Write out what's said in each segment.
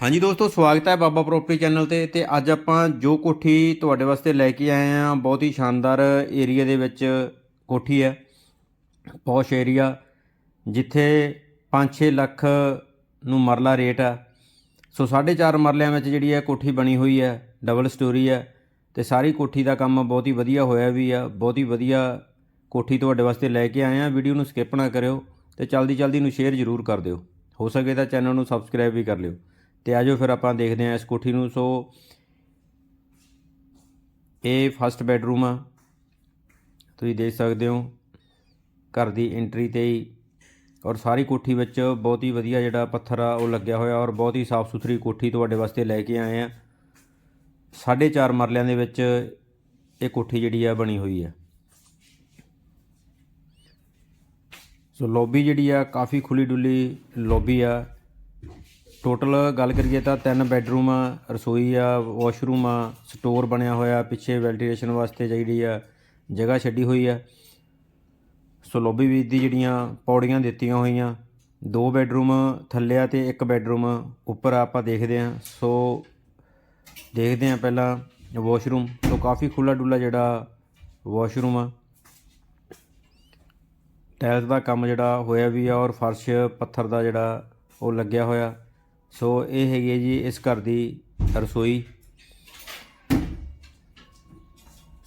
ਹਾਂਜੀ ਦੋਸਤੋ, ਸਵਾਗਤ ਹੈ ਬਾਬਾ ਪ੍ਰੋਪਰਟੀ ਚੈਨਲ ਤੇ ਤੇ ਅੱਜ ਆਪਾਂ ਜੋ ਕੋਠੀ ਤੁਹਾਡੇ ਵਾਸਤੇ ਲੈ ਕੇ ਆਏ ਹਾਂ, ਬਹੁਤ ਹੀ ਸ਼ਾਨਦਾਰ ਏਰੀਆ ਦੇ ਵਿੱਚ ਕੋਠੀ ਹੈ, ਪੌਸ਼ ਏਰੀਆ, ਜਿੱਥੇ 5-6 ਲੱਖ ਨੂੰ ਮਰਲਾ ਰੇਟ ਆ ਸੋ 4.5 ਮਰਲਿਆਂ ਵਿੱਚ ਜਿਹੜੀ ਹੈ ਕੋਠੀ ਬਣੀ ਹੋਈ ਹੈ ਡਬਲ ਸਟੋਰੀ ਹੈ ਤੇ ਸਾਰੀ ਕੋਠੀ ਦਾ ਕੰਮ ਬਹੁਤ ਹੀ ਵਧੀਆ ਹੋਇਆ ਵੀ ਆ, ਬਹੁਤ ਹੀ ਵਧੀਆ ਕੋਠੀ ਤੁਹਾਡੇ ਵਾਸਤੇ ਲੈ ਕੇ ਆਏ ਆ ਵੀਡੀਓ ਨੂੰ ਸਕਿਪ ਨਾ ਕਰਿਓ ਤੇ ਜਲਦੀ ਜਲਦੀ ਨੂੰ ਸ਼ੇਅਰ ਜ਼ਰੂਰ ਕਰ ਦਿਓ। ਹੋ ਸਕੇ ਤਾਂ ਚੈਨਲ ਨੂੰ ਸਬਸਕ੍ਰਾਈਬ ਵੀ ਕਰ ਲਿਓ। ਤੇ ਆਜੋ ਫਿਰ ਆਪਾਂ ਦੇਖਦੇ ਹਾਂ ਇਸ ਕੋਠੀ ਨੂੰ। ਸੋ ਇਹ ਫਸਟ ਬੈਡਰੂਮ ਆ। ਤੁਸੀਂ ਦੇਖ ਸਕਦੇ ਹੋ ਘਰ ਦੀ ਐਂਟਰੀ ਤੇ ਹੀ ਔਰ ਸਾਰੀ ਕੋਠੀ ਵਿੱਚ ਬਹੁਤ ਹੀ ਵਧੀਆ ਜਿਹੜਾ ਪੱਥਰ ਆ, ਉਹ ਲੱਗਿਆ ਹੋਇਆ ਔਰ ਬਹੁਤ ਹੀ ਸਾਫ਼ ਸੁਥਰੀ ਕੋਠੀ ਤੁਹਾਡੇ ਵਾਸਤੇ ਲੈ ਕੇ ਆਏ ਆ ਸਾਢੇ ਚਾਰ ਮਰਲਿਆਂ ਦੇ ਵਿੱਚ ਇਹ ਕੋਠੀ ਜਿਹੜੀ ਆ ਬਣੀ ਹੋਈ ਆ। ਸੋ ਲੌਬੀ ਜਿਹੜੀ ਆ, ਕਾਫੀ ਖੁੱਲੀ ਡੁੱਲੀ ਲੌਬੀ ਆ। ਟੋਟਲ ਗੱਲ ਕਰੀਏ ਤਾਂ ਤਿੰਨ ਬੈੱਡਰੂਮ ਆ ਰਸੋਈ ਆ ਵਾਸ਼ਰੂਮ ਆ ਸਟੋਰ ਬਣਿਆ ਹੋਇਆ, ਪਿੱਛੇ ਵੈਂਟੀਲੇਸ਼ਨ ਵਾਸਤੇ ਜਿਹੜੀ ਆ, ਜਗ੍ਹਾ ਛੱਡੀ ਹੋਈ ਆ। ਸੋ ਲੌਬੀ ਵਿੱਚ ਦੀ ਜਿਹੜੀਆਂ ਪੌੜੀਆਂ ਦਿੱਤੀਆਂ ਹੋਈਆਂ, ਦੋ ਬੈੱਡਰੂਮ ਥੱਲੇ ਆ ਤੇ ਇੱਕ ਬੈੱਡਰੂਮ ਉੱਪਰ ਆਪਾਂ ਦੇਖਦੇ ਆ ਸੋ ਦੇਖਦੇ ਆ ਪਹਿਲਾਂ ਵਾਸ਼ਰੂਮ ਸੋ ਕਾਫੀ ਖੁੱਲਾ ਡੁੱਲਾ ਜਿਹੜਾ ਵਾਸ਼ਰੂਮ ਆ। ਟਾਇਲਸ ਦਾ ਕੰਮ ਜਿਹੜਾ ਹੋਇਆ ਵੀ ਆ ਔਰ ਫਰਸ਼, ਪੱਥਰ ਦਾ ਜਿਹੜਾ ਉਹ ਲੱਗਿਆ ਹੋਇਆ। ਸੋ ਇਹ ਹੈਗੀ ਹੈ ਜੀ ਇਸ ਘਰ ਦੀ ਰਸੋਈ।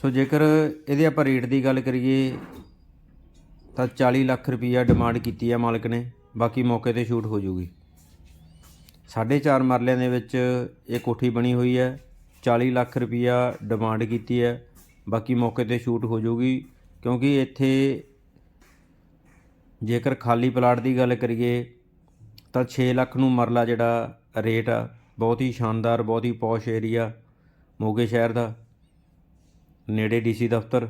ਸੋ ਜੇਕਰ ਇਹਦੇ ਆਪਾਂ ਰੇਟ ਦੀ ਗੱਲ ਕਰੀਏ, ਤਾਂ 40 ਲੱਖ ਰੁਪਈਆ ਡਿਮਾਂਡ ਕੀਤੀ ਹੈ ਮਾਲਕ ਨੇ। ਬਾਕੀ ਮੌਕੇ ਤੇ ਸ਼ੂਟ ਹੋ ਜੂਗੀ। 4.5 ਮਰਲਿਆਂ ਦੇ ਵਿੱਚ ਇਹ ਕੋਠੀ ਬਣੀ ਹੋਈ ਹੈ। 40 ਲੱਖ ਰੁਪਈਆ ਡਿਮਾਂਡ ਕੀਤੀ ਹੈ। ਬਾਕੀ ਮੌਕੇ ਤੇ ਸ਼ੂਟ ਹੋ ਜੂਗੀ, ਕਿਉਂਕਿ ਇੱਥੇ ਜੇਕਰ ਖਾਲੀ ਪਲਾਟ ਦੀ ਗੱਲ ਕਰੀਏ ਤਾਂ 6 ਲੱਖ ਨੂੰ ਮਰਲਾ ਜਿਹੜਾ ਰੇਟ ਆ, ਬਹੁਤ ਹੀ ਸ਼ਾਨਦਾਰ, ਬਹੁਤ ਹੀ ਪੌਸ਼ ਏਰੀਆ ਮੋਗੇ ਸ਼ਹਿਰ ਦਾ। ਨੇੜੇ ਡੀਸੀ ਦਫ਼ਤਰ।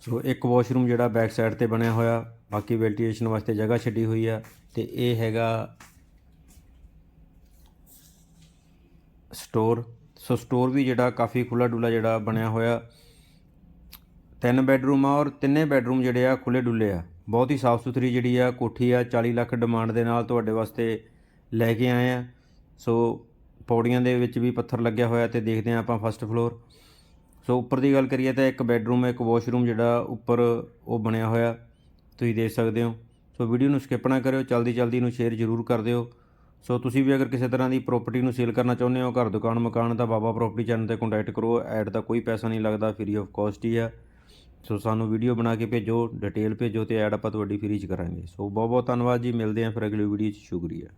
ਸੋ ਇੱਕ ਵਾਸ਼ਰੂਮ ਜਿਹੜਾ ਬੈਕ ਸਾਈਡ ਤੇ ਬਣਿਆ ਹੋਇਆ, ਬਾਕੀ ਵੈਂਟੀਲੇਸ਼ਨ ਵਾਸਤੇ ਜਗ੍ਹਾ ਛੱਡੀ ਹੋਈ ਆ ਤੇ ਇਹ ਹੈਗਾ ਸਟੋਰ। ਸੋ ਸਟੋਰ ਵੀ ਜਿਹੜਾ ਕਾਫੀ ਖੁੱਲਾ ਡੁੱਲਾ ਜਿਹੜਾ ਬਣਿਆ ਹੋਇਆ ਤਿੰਨ ਬੈੱਡਰੂਮ ਆ ਔਰ ਤਿੰਨੇ ਬੈੱਡਰੂਮ ਜਿਹੜੇ ਆ ਖੁੱਲੇ ਡੁੱਲੇ ਆ। ਬਹੁਤ ਹੀ ਸਾਫ਼ ਸੁਥਰੀ ਜਿਹੜੀ ਆ ਕੋਠੀ ਆ 40 ਲੱਖ ਡਿਮਾਂਡ ਦੇ ਨਾਲ ਤੁਹਾਡੇ ਵਾਸਤੇ ਲੈ ਕੇ ਆਏ ਆ। ਸੋ ਪੌੜੀਆਂ ਦੇ ਵਿੱਚ ਵੀ ਪੱਥਰ ਲੱਗਿਆ ਹੋਇਆ ਤੇ ਦੇਖਦੇ ਆ ਆਪਾਂ ਫਸਟ ਫਲੋਰ ਸੋ ਉੱਪਰ ਦੀ ਗੱਲ ਕਰੀਏ ਤਾਂ ਇੱਕ ਬੈੱਡਰੂਮ, ਇੱਕ ਵਾਸ਼ਰੂਮ ਜਿਹੜਾ ਉੱਪਰ ਉਹ ਬਣਿਆ ਹੋਇਆ, ਤੁਸੀਂ ਦੇਖ ਸਕਦੇ ਹੋ। ਸੋ ਵੀਡੀਓ ਨੂੰ ਸਕਿਪ ਨਾ ਕਰਿਓ ਜਲਦੀ ਜਲਦੀ ਨੂੰ ਸ਼ੇਅਰ ਜ਼ਰੂਰ ਕਰ ਦਿਓ। ਸੋ ਤੁਸੀਂ ਵੀ ਅਗਰ ਕਿਸੇ ਤਰ੍ਹਾਂ ਦੀ ਪ੍ਰਾਪਰਟੀ ਨੂੰ ਸੇਲ ਕਰਨਾ ਚਾਹੁੰਦੇ ਹੋ, ਘਰ, ਦੁਕਾਨ, ਮਕਾਨ ਤਾਂ ਬਾਬਾ ਪ੍ਰਾਪਰਟੀ ਚੈਨਲ ਤੇ ਕੰਟੈਕਟ ਕਰੋ, ਐਡ ਦਾ ਕੋਈ ਪੈਸਾ ਨਹੀਂ ਲੱਗਦਾ ਫ੍ਰੀ ਆਫ ਕਾਸਟ ਹੀ ਆ। ਸੋ ਸਾਨੂੰ ਵੀਡੀਓ ਬਣਾ ਕੇ ਭੇਜੋ ਡਿਟੇਲ ਭੇਜੋ ਤੇ ਐਡ ਆਪਾਂ ਤੁਹਾਡੀ ਫ੍ਰੀ ਚ ਕਰਾਂਗੇ। ਸੋ ਬਹੁਤ ਬਹੁਤ ਧੰਨਵਾਦ ਜੀ, ਮਿਲਦੇ ਹਾਂ ਫਿਰ ਅਗਲੀ ਵੀਡੀਓ 'ਚ। ਸ਼ੁਕਰੀਆ।